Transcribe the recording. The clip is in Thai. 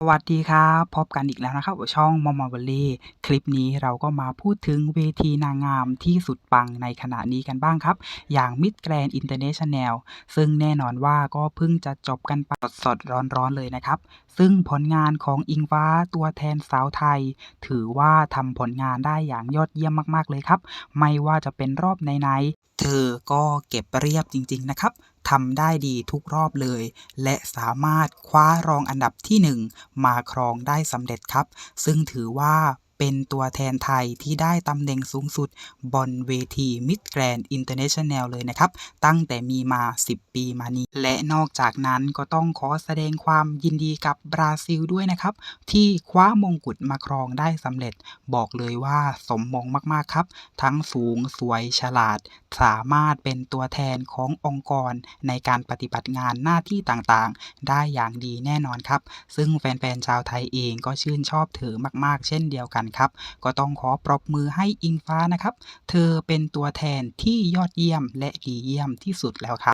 สวัสดีครับพบกันอีกแล้วนะครับช่อง Momo Valley คลิปนี้เราก็มาพูดถึงเวทีนางงามที่สุดปังในขณะนี้กันบ้างครับ อย่าง Miss Grand International ซึ่งแน่นอนว่าก็เพิ่งจะจบกันไปสดๆร้อนๆเลยนะครับ ซึ่งผลงานของอิงฟ้าตัวแทนสาวไทย ถือว่าทำผลงานได้อย่างยอดเยี่ยมมากๆเลยครับ ไม่ว่าจะเป็นรอบไหนๆเธอก็เก็บเรียบจริง ๆ นะครับ ทำได้ดีทุกรอบเลย และสามารถคว้ารองอันดับที่ 1 มาครองได้สำเร็จครับ ซึ่งถือว่าเป็นตัวแทนไทยที่ได้ตำแหน่งสูงสุดบนเวที Miss Grand International เลยนะครับ ตั้งแต่มีมา 10 ปีมานี้ และนอกจากนั้นก็ต้องขอแสดงความยินดีกับบราซิลด้วยนะครับ ที่คว้ามงกุฎมาครองได้สำเร็จ บอกเลยว่าสมมงมาก ๆ ครับ ทั้งสูงสวยฉลาด สามารถเป็นตัวแทนขององค์กรในการปฏิบัติงานหน้าที่ต่างๆ ได้อย่างดีแน่นอนครับ ซึ่งแฟนๆชาวไทยเองก็ชื่นชอบเธอมากๆ เช่นเดียวกันครับ ก็ต้องขอปรบมือให้อิงฟ้านะครับ เธอเป็นตัวแทนที่ยอดเยี่ยมและดีเยี่ยมที่สุดแล้วครับ